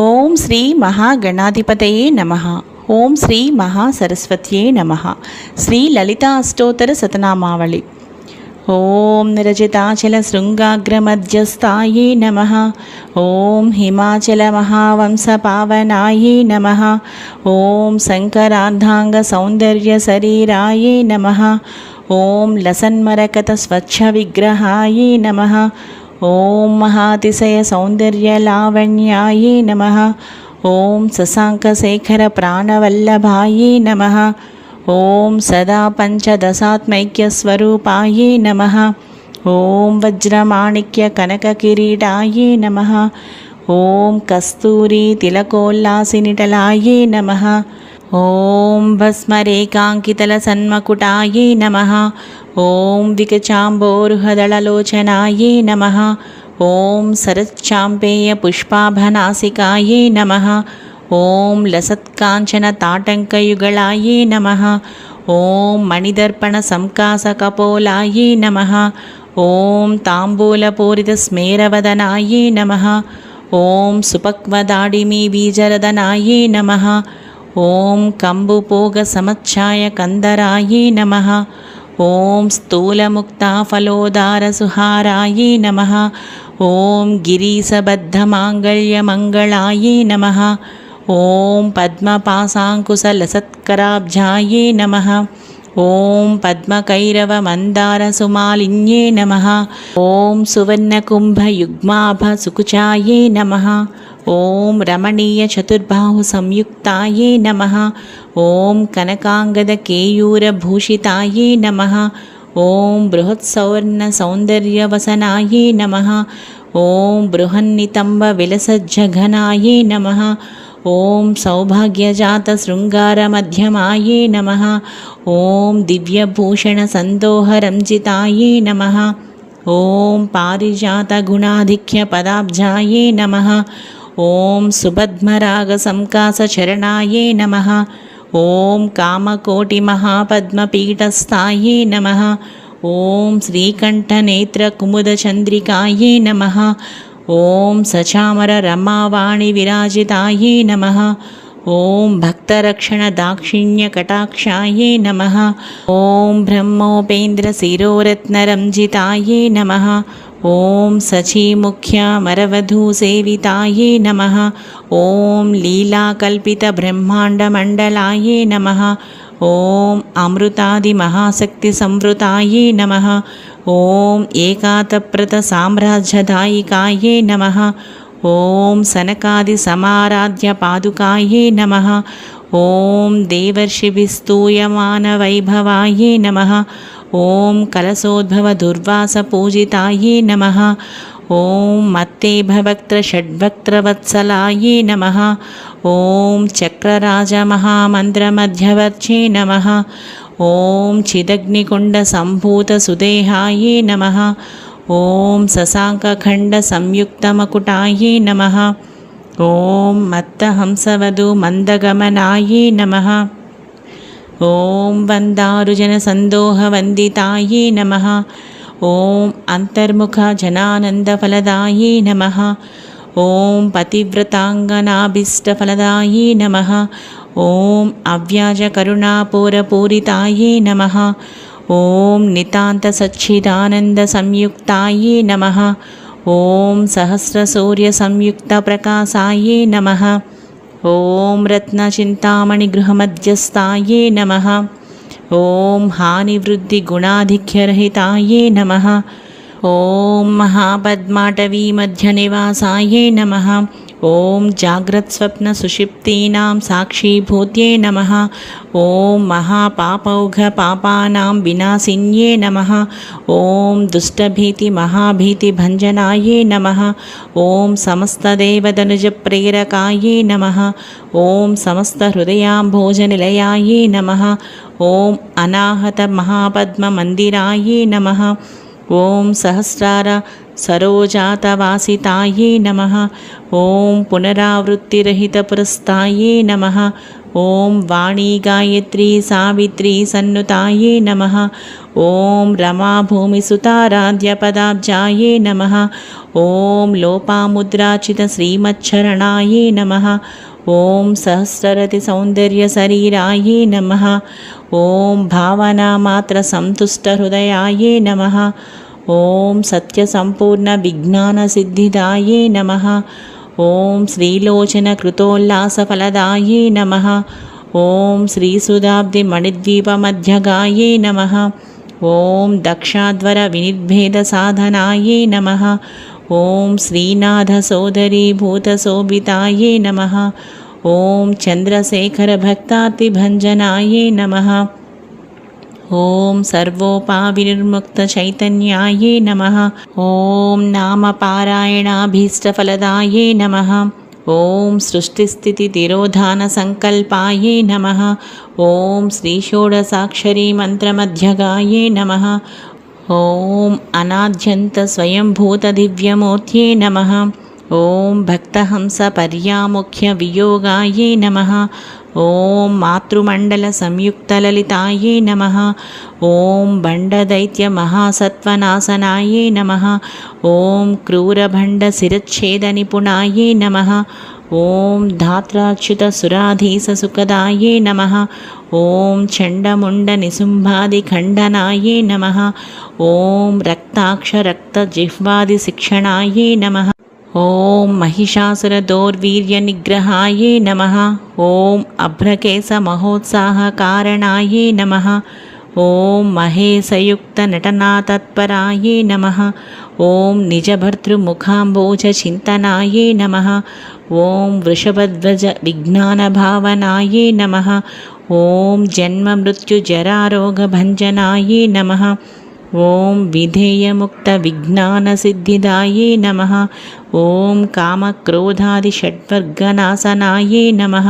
ఓం శ్రీ మహాగణాధిపతయే నమ. ఓం శ్రీ మహాసరస్వత్యే నమ. శ్రీ లలిత అష్టోత్తర శతనామావళి ఓం నిరజితాచల శృంగాగ్రమధ్యస్థాయే నమ. ఓం హిమాచల మహావంశ పావనాయే నమ. ఓం శంకరార్ధాంగ సౌందర్య శరీరాయే నమ. ఓం లసన్మరకత స్వచ్ఛ విగ్రహాయే నమ. ఓం महातिशयसौन्दर्यलावण्यायै नमः ॐ शशाङ्कशेखरप्राणवल्लभायै नमः ॐ सदा पञ्चदशात्मैक्यस्वरूपायै नमः ॐ वज्रमाणिक्यकनककिरीटायै नमः ॐ कस्तूरीतिलकोल्लासिनिटलायै नमः ॐ भस्मरेकाङ्कितलसन्मकुटायै नमः। ॐ विकचाम्बोरुहदळलोचनायै नमः। ॐ शरच्चाम्पेयपुष्पाभनासिकायै नमः। ॐ लसत्काञ्चनताटङ्कयुगलायै नमः। ॐ मणिदर्पणसंकासकपोलायै नमः। ॐ ताम्बूलपूरितस्मेरवदनायै नमः। ॐ सुपक्वदाडिमीबीजरदनायै नमः ॐ कम्बुपोगसमच्छायकन्दरायै नमः। ॐ स्थूलमुक्ताफलोदारसुहारायै नमः। ॐ गिरीशबद्धमाङ्गल्यमङ्गलायै नमः। ॐ पद्मपासाङ्कुशलसत्कराब्जायै नमः। ॐ पद्मकैरवमन्दारसुमालिन्ये नमः। ॐ सुवर्णकुम्भयुग्माभसुकुचायै नमः ॐ रमणीयचतुर्बाहुसंयुक्तायै नमः ॐ कनकाङ्गदकेयूरभूषितायै नमः ॐ बृहत्सौवर्णसौन्दर्यवसनायै नमः ॐ बृहन्नितम्बविलसज्जघनायै नमः ॐ सौभाग्यजातशृङ्गारमध्यमायै नमः ॐ दिव्यभूषणसन्दोहरञ्जितायै नमः ॐ पारिजातगुणाधिक्यपदाब्जायै नमः ॐ सुपद्मरागसंकासचरणायै नमः। ॐ कामकोटिमहापद्मपीठस्थायै नमः। ॐ श्रीकण्ठनेत्रकुमुदचन्द्रिकायै नमः। ॐ सचामररमावाणिविराजितायै नमः। ॐ भक्तरक्षणदाक्षिण्यकटाक्षायै नमः। ॐ ब्रह्मोपेन्द्रशिरोरत्नरञ्जितायै नमः ॐ सचीमुख्यमरवधूसेवितायै नमः। ॐ लीलाकल्पितब्रह्माण्डमण्डलायै नमः। ॐ अमृतादिमहाशक्तिसंवृतायै नमः। ॐ एकातप्रतसाम्राज्यदायिकायै नमः। ॐ सनकादिसमाराध्यपादुकायै नमः। ॐ देवर्षिभिस्तूयमानवैभवायै नमः ॐ कलशोद्भवदुर्वासपूजितायै नमः ॐ मत्तेभवक्त्रषड्वक्त्रवत्सलायै नमः ॐ चक्रराजमहामन्त्रमध्यवर्चे नमः ॐ चिदग्निकुण्डसम्भूतसुदेहायै नमः ॐ शशाङ्कखण्डसंयुक्तमकुटायै नमः ॐ मत्तहंसवधूमन्दगमनायै नमः ॐ वन्दारुजनसन्दोहवन्दितायै नमः। ॐ अन्तर्मुखजनानन्दफलदायै नमः। ॐ पतिव्रताङ्गनाभीष्टफलदायै नमः। ॐ अव्याजकरुणापूरपूरितायै नमः। ॐ नितान्तसच्चिदानन्दसंयुक्तायै नमः। ॐ सहस्रसूर्यसंयुक्तप्रकाशायै नमः ॐ रत्नचिन्तामणिगृहमध्यस्थायै नमः। ॐ हानिवृद्धिगुणाधिक्यरहितायै नमः। ॐ महापद्माटवीमध्यनिवासायै नमः ॐ जाग्रत्स्वप्नसुषिप्तीनां साक्षीभूत्यै नमः। ॐ महापापौघपापानां विनाशिन्ये नमः। ॐ दुष्टभीतिमहाभीतिभञ्जनायै नमः। ॐ समस्तदेवतनुजप्रेरकायै नमः। ॐ समस्तहृदयाम्भोजनिलयायै नमः। ॐ अनाहतमहापद्ममन्दिरायै नमः। ॐ सहस्रार सरोजातवासितायै नमः ॐ पुनरावृत्तिरहितपुरस्तायै नमः ॐ वाणी गायत्री सावित्री सन्नुतायै नमः ॐ रमाभूमिसुताराध्यपदाब्जायै नमः ॐ लोपामुद्राचितश्रीमच्छरणायै नमः ॐ सहस्ररतिसौन्दर्यशरीरायै नमः ॐ भावनामात्रसन्तुष्टहृदयायै नमः ॐ सत्यसम्पूर्णविज्ञानसिद्धिदायै नमः। ॐ श्रीलोचनकृतोल्लासफलदायै नमः। ॐ श्रीसुधाब्दिमणिद्वीपमध्यगायै नमः। ॐ दक्षाध्वरविनिर्भेदसाधनायै नमः। ॐ श्रीनाथसोदरीभूतशोभितायै नमः। ॐ चन्द्रशेखरभक्तातिभञ्जनायै नमः ॐ सर्वोपाविनिर्मुक्तचैतन्यायै नमः। ॐ नामपारायणाभीष्टफलदायै नमः। ॐ सृष्टिस्थितितिरोधानसङ्कल्पायै नमः। ॐ श्रीषोडसाक्षरीमन्त्रमध्यगायै नमः। ॐ अनाद्यन्तस्वयंभूतदिव्यमूर्त्यै नमः। ॐ भक्तहंसपर्यामुख्यवियोगायै नमः ॐ मातृमण्डलसंयुक्तललितायै नमः। ॐ बण्डदैत्यमहासत्त्वनाशनायै नमः। ॐ क्रूरभण्डशिरच्छेदनिपुणायै नमः। ॐ धात्राच्युतसुराधीशसुखदायै नमः। ॐ चण्डमुण्डनिसुम्भादिखण्डनायै नमः। ॐ रक्ताक्षरक्तजिह्वादिशिक्षणायै नमः ॐ महिषासुरदौर्वीर्यनिग्रहायै नमः। ॐ अभ्रकेशमहोत्साहकारणायै नमः। ॐ महेशयुक्तनटनातत्परायै नमः। ॐ निजभर्तृमुखाम्बोजचिन्तनायै नमः। ॐ वृषभध्वजविज्ञानभावनायै नमः। ॐ जन्ममृत्युजरारोगभञ्जनायै नमः ॐ विधेयमुक्तविज्ञानसिद्धिदायै नमः। ॐ कामक्रोधादिषड्वर्गनाशनायै नमः।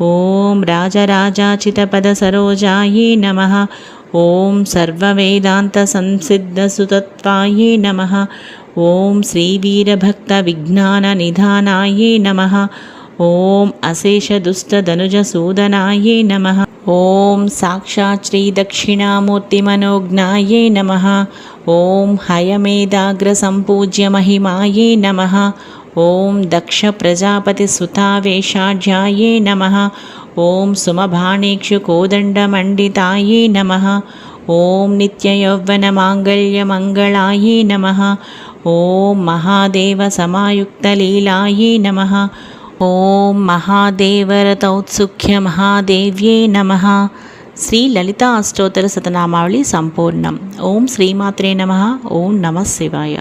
ॐ राजराजाचितपदसरोजायै नमः। ॐ सर्ववेदान्तसंसिद्धसुतत्वायै नमः। ॐ श्रीवीरभक्तविज्ञाननिधानायै नमः। ॐ अशेषदुष्टधनुजसूदनायै नमः ॐ साक्षात् श्रीदक्षिणामूर्तिमनोज्ञायै नमः। ॐ हयमेदाग्रसम्पूज्य महिमायै नमः। ॐ दक्षप्रजापतिसुतावेशाढ्यायै नमः। ॐ सुमभाणेक्षुकोदण्डमण्डितायै नमः। ॐ नित्ययौवनमाङ्गल्यमङ्गलायै नमः। ॐ महादेवसमायुक्तलीलायै नमः ఓం మహాదేవరతౌత్సుఖ్యమహాదేవ్యే నమ. శ్రీ లలిత అష్టోత్తర శతనామావళి సంపూర్ణం. ఓం శ్రీమాత్రే నమ. ఓం నమ శివాయ.